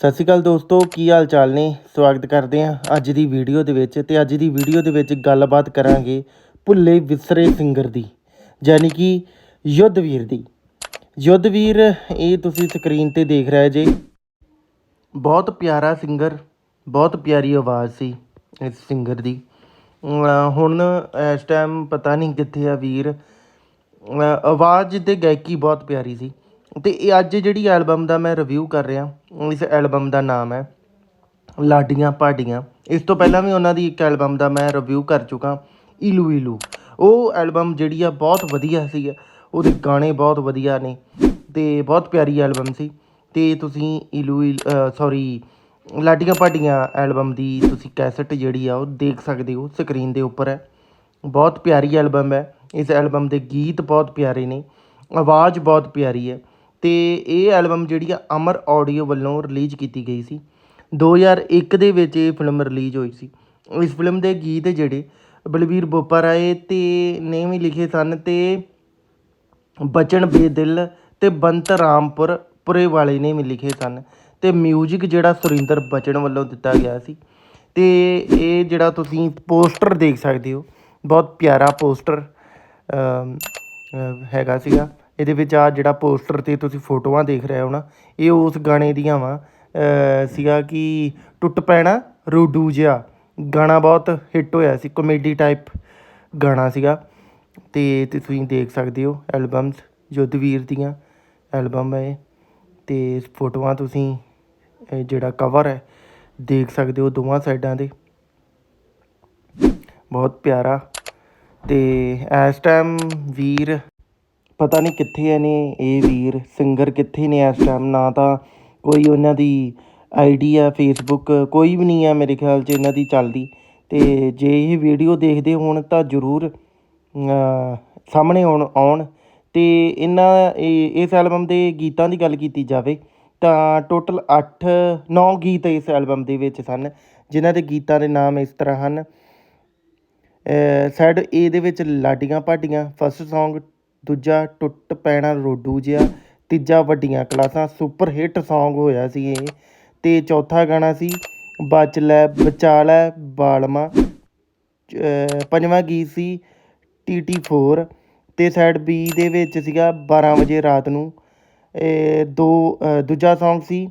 ਸਤਿ ਸ਼੍ਰੀ ਅਕਾਲ ਦੋਸਤੋ, ਕੀ ਹਾਲ ਚਾਲ ਨੇ? ਸਵਾਗਤ ਕਰਦੇ ਹਾਂ ਅੱਜ ਦੀ ਵੀਡੀਓ ਦੇ ਵਿੱਚ ਤੇ ਅੱਜ ਦੀ ਵੀਡੀਓ ਦੇ ਵਿੱਚ ਗੱਲਬਾਤ ਕਰਾਂਗੇ ਭੁੱਲੇ ਵਿਸਰੇ ਸਿੰਗਰ ਦੀ, ਯਾਨੀ ਕਿ ਯੁੱਧਵੀਰ ਦੀ। ਯੁੱਧਵੀਰ, ਇਹ ਤੁਸੀਂ ਸਕਰੀਨ ਤੇ ਦੇਖ ਰਹੇ ਜੇ। ਬਹੁਤ ਪਿਆਰਾ ਸਿੰਗਰ, ਬਹੁਤ ਪਿਆਰੀ ਆਵਾਜ਼ ਸੀ ਇਸ ਸਿੰਗਰ ਦੀ। ਹੁਣ ਇਸ ਟਾਈਮ ਪਤਾ ਨਹੀਂ ਕਿੱਥੇ ਆ ਵੀਰ। ਆਵਾਜ਼ ਤੇ ਗਾਇਕੀ ਬਹੁਤ ਪਿਆਰੀ ਸੀ। ਅਤੇ ਇਹ ਅੱਜ ਜਿਹੜੀ ਐਲਬਮ ਦਾ ਮੈਂ ਰਿਵਿਊ ਕਰ ਰਿਹਾ, ਇਸ ਐਲਬਮ ਦਾ ਨਾਮ ਹੈ, ਲਾਡੀਆਂ ਪਾਡੀਆਂ। ਇਸ ਤੋਂ ਪਹਿਲਾਂ ਵੀ ਉਹਨਾਂ ਦੀ ਇੱਕ ਐਲਬਮ ਦਾ ਮੈਂ ਰਿਵਿਊ ਕਰ ਚੁੱਕਾ, ਇਲੂ ਇਲੂ। ਉਹ ਐਲਬਮ ਜਿਹੜੀ ਆ ਬਹੁਤ ਵਧੀਆ ਸੀ, ਉਹਦੇ ਗਾਣੇ ਬਹੁਤ ਵਧੀਆ ਨੇ, ਤੇ ਬਹੁਤ ਪਿਆਰੀ ਐਲਬਮ ਸੀ। ਤੇ ਤੁਸੀਂ ਇਲੂ ਸੌਰੀ ਲਾਡੀਆਂ ਪਾਡੀਆਂ ਐਲਬਮ ਦੀ ਤੁਸੀਂ ਕੈਸਟ ਜਿਹੜੀ ਆ, ਉਹ ਦੇਖ ਸਕਦੇ ਹੋ ਸਕਰੀਨ ਦੇ ਉੱਪਰ ਹੈ। ਬਹੁਤ ਪਿਆਰੀ ਐਲਬਮ ਹੈ। ਇਸ ਐਲਬਮ ਦੇ ਗੀਤ ਬਹੁਤ ਪਿਆਰੇ ਨੇ, ਆਵਾਜ਼ ਬਹੁਤ ਪਿਆਰੀ ਹੈ। ਅਤੇ ਇਹ ਐਲਬਮ ਜਿਹੜੀ ਆ ਅਮਰ ਆਡੀਓ ਵੱਲੋਂ ਰਿਲੀਜ਼ ਕੀਤੀ ਗਈ ਸੀ। 2001 ਦੇ ਵਿੱਚ ਇਹ ਫਿਲਮ ਰਿਲੀਜ਼ ਹੋਈ ਸੀ। ਇਸ ਫਿਲਮ ਦੇ ਗੀਤ ਜਿਹੜੇ ਬਲਵੀਰ ਬੋਪਾ ਰਾਏ ਤੇ ਨੇ ਵੀ ਲਿਖੇ ਸਨ ਤੇ ਬਚਨ ਬੇਦਿਲ ਤੇ ਬੰਤ ਰਾਮਪੁਰ ਪੁਰੇ ਵਾਲੇ ਨੇ ਵੀ ਲਿਖੇ ਸਨ ਤੇ 뮤직 ਜਿਹੜਾ ਸੁਰਿੰਦਰ ਬਚਨ ਵੱਲੋਂ ਦਿੱਤਾ ਗਿਆ ਸੀ। ਤੇ ਇਹ ਜਿਹੜਾ ਤੁਸੀਂ ਪੋਸਟਰ ਦੇਖ ਸਕਦੇ ਹੋ, ਬਹੁਤ ਪਿਆਰਾ ਪੋਸਟਰ ਹੈਗਾ ਸੀਗਾ। ਇਹਦੇ ਵਿੱਚ ਆ ਜਿਹੜਾ ਪੋਸਟਰ ਤੇ ਤੁਸੀਂ ਫੋਟੋਆਂ ਦੇਖ ਰਹੇ ਹੋ ਨਾ, ਇਹ ਉਸ ਗਾਣੇ ਦੀਆਂ ਵਾ। ਸੀਗਾ ਕਿ ਟੁੱਟ ਪੈਣਾ ਰੋਡੂ ਜਿਹਾ। ਗਾਣਾ ਬਹੁਤ ਹਿੱਟ ਹੋਇਆ ਸੀ ਕਮੇਡੀ ਟਾਈਪ ਗਾਣਾ ਸੀਗਾ। ਤੇ ਤੁਸੀਂ ਦੇਖ ਸਕਦੇ ਹੋ ਐਲਬਮਸ ਯੁੱਧਵੀਰ ਦੀਆਂ ਐਲਬਮ ਹੈ ਇਹ। ਤੇ ਫੋਟੋਆਂ ਤੁਸੀਂ ਜਿਹੜਾ ਕਵਰ ਹੈ, ਦੇਖ ਸਕਦੇ ਹੋ ਦੋਵਾਂ ਸਾਈਡਾਂ ਦੇ ਬਹੁਤ ਪਿਆਰਾ। ਤੇ ਇਸ ਟਾਈਮ ਵੀਰ ਪਤਾ ਨਹੀਂ ਕਿੱਥੇ ਨੇ ਇਹ ਵੀਰ ਸਿੰਗਰ ਕਿੱਥੇ ਨੇ ਇਸ ਟਾਈਮ ਨਾ ਤਾਂ ਕੋਈ ਉਹਨਾਂ ਦੀ ਆਈਡੀ ਆ ਫੇਸਬੁੱਕ ਕੋਈ ਵੀ ਨਹੀਂ ਆ ਮੇਰੇ ਖਿਆਲ 'ਚ ਇਹਨਾਂ ਦੀ ਚੱਲਦੀ। ਅਤੇ ਜੇ ਇਹ ਵੀਡੀਓ ਦੇਖਦੇ ਹੋਣ ਤਾਂ ਜ਼ਰੂਰ ਸਾਹਮਣੇ ਆਉਣ ਆਉਣ। ਅਤੇ ਇਹਨਾਂ, ਇਹ- ਇਸ ਐਲਬਮ ਦੇ ਗੀਤਾਂ ਦੀ ਗੱਲ ਕੀਤੀ ਜਾਵੇ ਤਾਂ ਟੋਟਲ 8 9 ਗੀਤ ਇਸ ਐਲਬਮ ਦੇ ਵਿੱਚ ਸਨ, ਜਿਨ੍ਹਾਂ ਦੇ ਗੀਤਾਂ ਦੇ ਨਾਮ ਇਸ ਤਰ੍ਹਾਂ ਹਨ। ਸਾਈਡ ਏ ਦੇ ਵਿੱਚ ਲਾਡੀਆਂ ਪਾਡੀਆਂ ਫਸਟ Song ਦੂਜਾ ਟੁੱਟ ਪੈਣਾ ਰੋਡੂ ਜਿਹਾ, ਤੀਜਾ ਵੱਡੀਆਂ ਕਲਾਸਾਂ, ਸੁਪਰ ਹਿੱਟ ਸੌਂਗ ਹੋਇਆ ਸੀ ਇਹ। ਅਤੇ ਚੌਥਾ ਗਾਣਾ ਸੀ, ਬਚ ਲੈ, ਬਚਾ ਲੈ, ਬਾਲਮਾ। ਪੰਜਵਾਂ ਗੀਤ ਸੀ, ਟੀ ਟੀ ਫੋਰ। ਅਤੇ ਸਾਈਡ ਬੀ ਦੇ ਵਿੱਚ ਸੀਗਾ 12 ਵਜੇ ਰਾਤ ਨੂੰ। ਦੋ ਦੂਜਾ ਸੌਂਗ ਸੀ,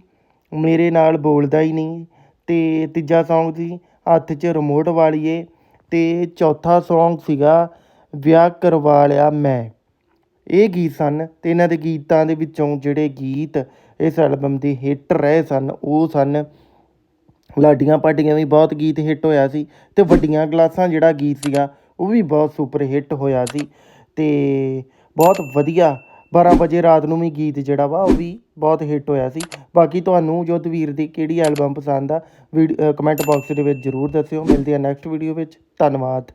ਮੇਰੇ ਨਾਲ ਬੋਲਦਾ ਹੀ ਨਹੀਂ। ਅਤੇ ਤੀਜਾ ਸੌਂਗ ਸੀ, ਹੱਥ 'ਚ ਰਿਮੋਟ ਵਾਲੀਏ। ਅਤੇ ਚੌਥਾ ਸੌਂਗ ਸੀਗਾ, ਵਿਆਹ ਕਰਵਾ ਲਿਆ ਮੈਂ। ਇਹ ਗੀਤ ਸਨ ਅਤੇ ਇਹਨਾਂ ਦੇ ਗੀਤਾਂ ਦੇ ਵਿੱਚੋਂ ਜਿਹੜੇ ਗੀਤ ਇਸ ਐਲਬਮ ਦੇ ਹਿੱਟ ਰਹੇ ਸਨ, ਉਹ ਸਨ ਲਾਡੀਆਂ ਪਾਡੀਆਂ ਵੀ ਬਹੁਤ ਗੀਤ ਹਿੱਟ ਹੋਇਆ ਸੀ ਅਤੇ ਵੱਡੀਆਂ ਗਲਾਸਾਂ ਜਿਹੜਾ ਗੀਤ ਸੀਗਾ, ਉਹ ਵੀ ਬਹੁਤ ਸੁਪਰ ਹਿੱਟ ਹੋਇਆ ਸੀ ਅਤੇ ਬਹੁਤ ਵਧੀਆ 12 ਵਜੇ ਰਾਤ ਨੂੰ ਵੀ ਗੀਤ ਜਿਹੜਾ ਵਾ, ਉਹ ਵੀ ਬਹੁਤ ਹਿੱਟ ਹੋਇਆ ਸੀ। ਬਾਕੀ ਤੁਹਾਨੂੰ ਜੋਧਵੀਰ ਦੀ ਕਿਹੜੀ ਐਲਬਮ ਪਸੰਦ ਆ ਕਮੈਂਟ ਬਾਕਸ ਦੇ ਵਿੱਚ ਜ਼ਰੂਰ ਦੱਸਿਓ। ਮਿਲਦੇ ਆ ਨੈਕਸਟ ਵੀਡੀਓ ਵਿੱਚ। ਧੰਨਵਾਦ।